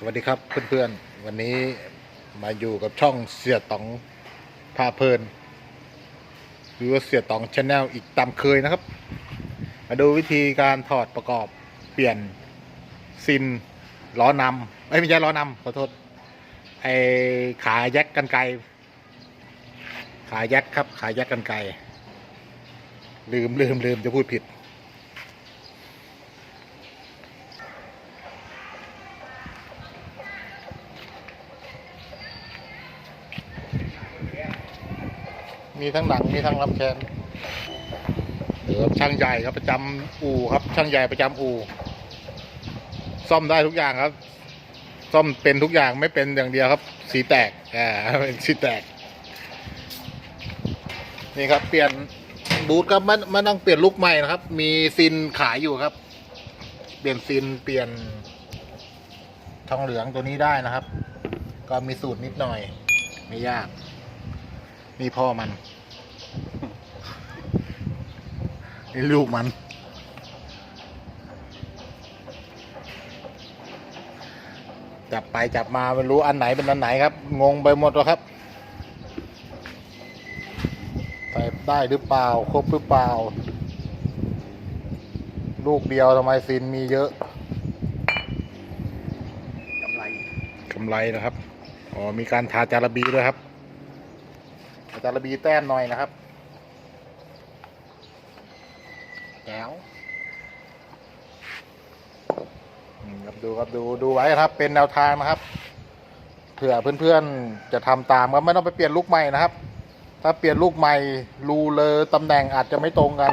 สวัสดีครับเพื่อนๆ วันนี้มาอยู่กับช่องเสียตองพาเพลิน หรือว่าเสียตองชาแนลอีกตามเคยนะครับ มาดูวิธีการถอดประกอบเปลี่ยนซินล้อนำเอ้ยไม่ใช่ล้อนำขอโทษไอขาแยกกันไกขาแยกครับ ขาแยกกันไกลืมลืมลืมจะพูดผิด มีทั้งหนังมีทั้งลำแคนเออช่างใหญ่ครับประจำอู่ครับ ช่างใหญ่ประจำอู่ซ่อมได้ทุกอย่างครับ ซ่อมเป็นทุกอย่างไม่เป็นอย่างเดียวครับ สีแตกอ่าเป็นสีแตก นี่ครับ เปลี่ยนบูทครับมันมันต้องเปลี่ยนลูกใหม่นะครับ มีซินขายอยู่ครับ เปลี่ยนซินเปลี่ยน ทองเหลืองตัวนี้ได้นะครับ ก็มีสูตรนิดหน่อย ไม่ยาก นี่พ่อมัน นี่ลูกมัน จับไปจับมาไม่รู้อันไหนเป็นอันไหนครับ งงไปหมดแล้วครับใส่ได้หรือเปล่า ครบหรือเปล่า ลูกเดียวทำไมซินมีเยอะกำไรกำไรนะครับ อ๋อ มีการทาจาระบีด้วยครับทาจาระบีแต้มหน่อยนะครับ แก้วครับดูครับดูดูไว้ครับ เป็นแนวทางนะครับเผื่อเพื่อนๆจะทำตามครับไม่ต้องไปเปลี่ยนลูกใหม่นะครับ ถ้าเปลี่ยนลูกใหม่รูเลอตำแหน่งอาจจะไม่ตรงกัน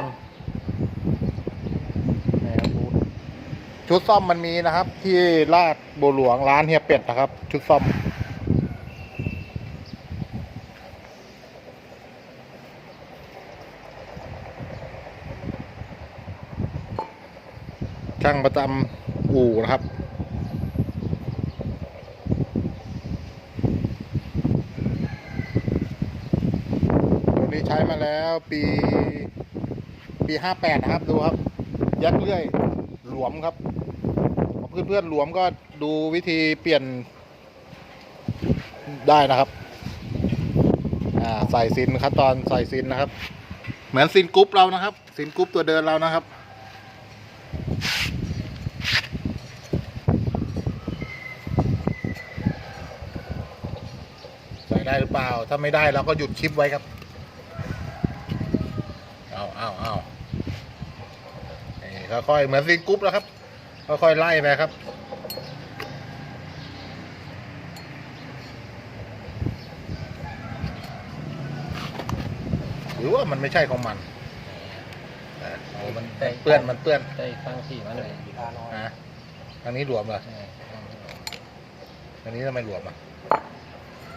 ชุดซ่อมมันมีนะครับ ที่ลาดบัวหลวงร้านเฮียเป็ดนะครับ ชุดซ่อม ช่างประจำอู่นะครับ ตัวนี้ใช้มาแล้วปีปีห้าแปดนะครับ ดูครับ ยักเลื่อยหลวมครับเพื่อนเพื่อนๆหลวมก็ดูวิธีเปลี่ยนได้นะครับใส่ซินขั้นตอนใส่ซินนะครับ เหมือนซินกรุ๊ปเรานะครับ ซินกรุ๊ปตัวเดินเรานะครับ ใส่ได้หรือเปล่าถ้าไม่ได้เราก็หยุดคลิปไว้ครับ เอาเอาเอานี่ค่อยๆเหมือนซีนกรุ๊ปแล้วครับ ค่อยๆไล่ไปครับหรือว่ามันไม่ใช่ของมันเออโอ้มันเปื้อน มันเปื้อนได้ฟังที่มันเลยฮะทางนี้หลวมเหรอเอออันนี้ทำไมหลวมอะมึง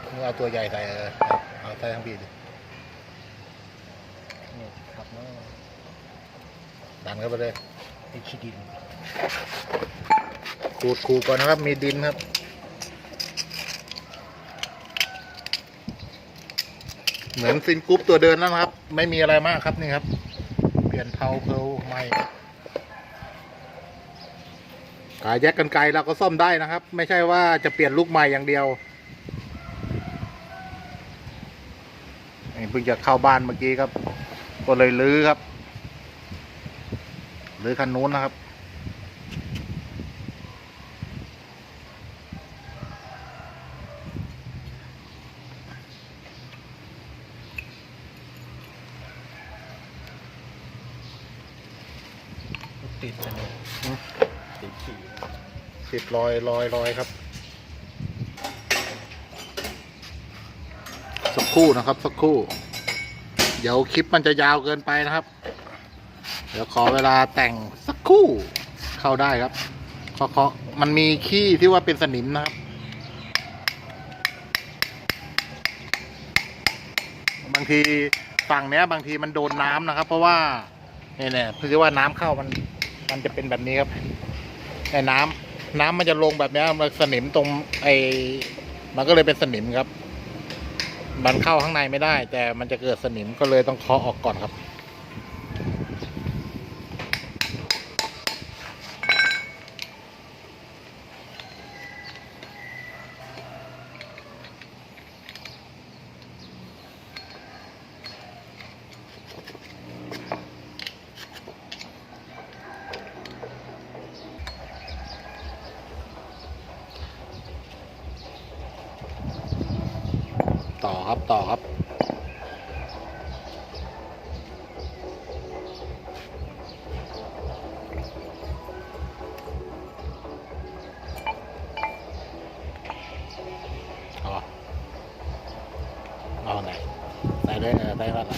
เอาตัวใหญ่ใส่เออเอาใส่ทั้งปีดินี่ครับเนาะดันเข้าไปเลยไอ้ขี้ดินขูดขูดก่อนนะครับ มีดินครับเหมือนซินกรุ๊ปตัวเดินแล้วนะครับ ไม่มีอะไรมากครับนี่ครับ เปลี่ยนเทาเพลใหม่ขายแยกกันไกลเราก็ซ่อมได้นะครับ ไม่ใช่ว่าจะเปลี่ยนลูกใหม่อย่างเดียว เพิ่งจะเข้าบ้านเมื่อกี้ครับ ก็เลยลื้อครับลื้อคันนู้นนะครับติดสนิทติดขี้ติดรอยรอยรอยครับ สักค รู่นะครับ สักครู่ เดี๋ยวคลิปมันจะยาวเกินไปนะครับ เดี๋ยวขอเวลาแต่งสักครู่เข้าได้ครับขอขอมันมีขี้ที่ว่าเป็นสนิมนะครับ บางทีฝั่งเนี้ย บางทีมันโดนน้ำนะครับ เพราะว่าเนี่ยเนี่ยเพราะว่าน้ำเข้ามัน มันจะเป็นแบบนี้ครับไอ้น้ำน้ำมันจะลงแบบเนี้ยมันสนิมตรงไอ้มันก็เลยเป็นสนิมครับ มันเข้าข้างในไม่ได้ แต่มันจะเกิดสนิมก็เลยต้องเคาะออกก่อนครับ ต่อ ครับ ต่อครับเอาเอาไหนใส่เลยเออใส่ก่อนละ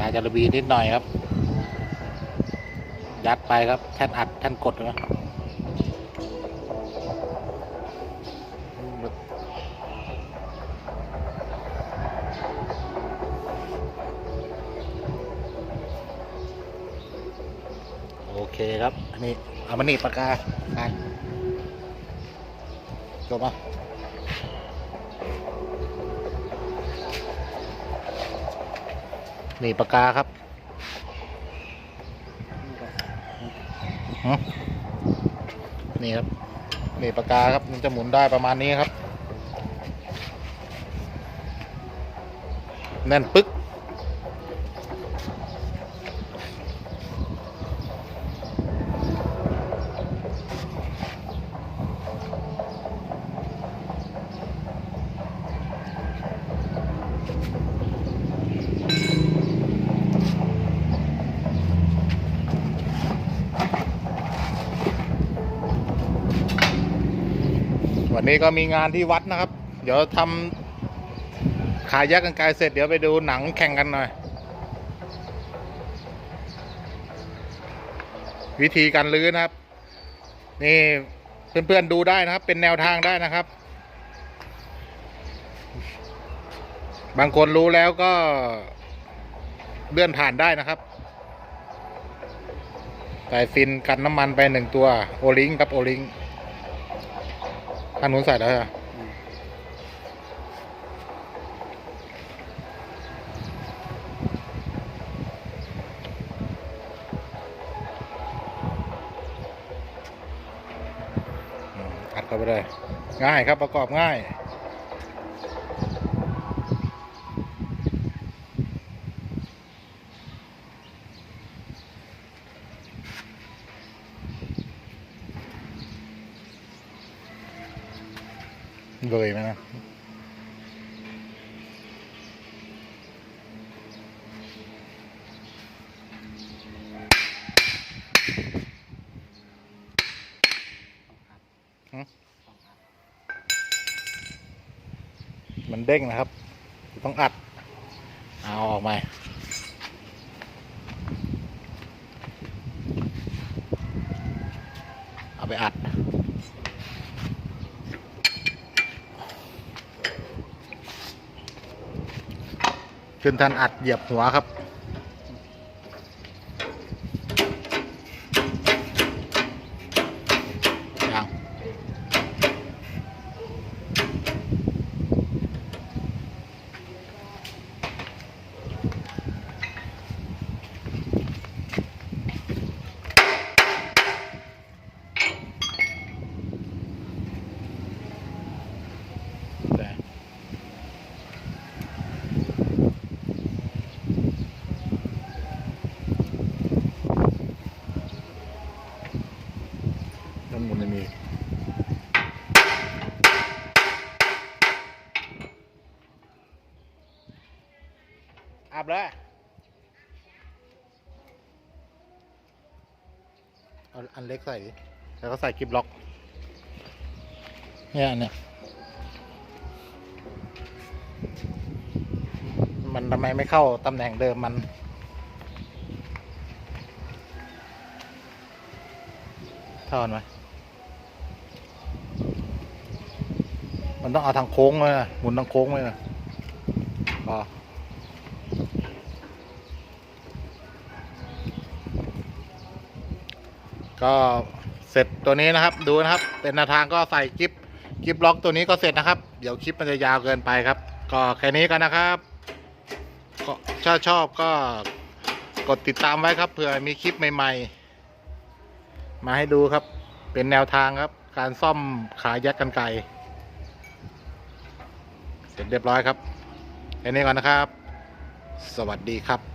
อาจจะระบีนิดหน่อยครับ ยัดไปครับแท่นอัดแท่นกดนะโอเคครับ อันนี้เอามาหนีบปากกาอะจบอะหนีบปากกาครับ ฮะ นี่ครับนี่ปากกาครับมันจะหมุนได้ประมาณนี้ครับ แน่นปึ๊ก วันนี้ก็มีงานที่วัดนะครับ เดี๋ยวทำขายแยกกันไกลเสร็จเดี๋ยวไปดูหนังแข่งกันหน่อย วิธีการลื้อนะครับ นี่เพื่อนๆดูได้นะครับ เป็นแนวทางได้นะครับ บางคนรู้แล้วก็เลื่อนผ่านได้นะครับใส่ฟินกันน้ำมันไปหนึ่งตัว โอลิงครับโอลิง ทางนู้นใส่แล้วเหรออืมอัดเข้าไปเลยง่ายครับประกอบง่าย เลยไหมนะมันเด้งนะครับ ต้องอัด เอาออกมาเอาไปอัด ขึ้นทันอัดเหยียบหัวครับ ยังแต่นั่นหมุนอันนี้อาบเลย เอาอันเล็กใส่ดิแล้วก็ใส่กิบล็อก เนี่ยอันเนี่ยมันทำไมไม่เข้าตำแหน่งเดิมมันเท่านไหมมันต้องเอาทางโค้งเลยนะหมุนทางโค้งเลยนะพอ ก็เสร็จตัวนี้นะครับดูนะครับ เป็นแนวทางก็ใส่กิฟกิฟล็อกตัวนี้ก็เสร็จนะครับ เดี๋ยวคลิปมันจะยาวเกินไปครับ ก็แค่นี้กันนะครับก็ถ้าชอบก็กดติดตามไว้ครับเผื่อมีคลิปใหม่ ๆ มาให้ดูครับ เป็นแนวทางครับ การซ่อมขายัดกันไกรเสร็จเรียบร้อยครับแค่นี้ก่อนนะครับ สวัสดีครับ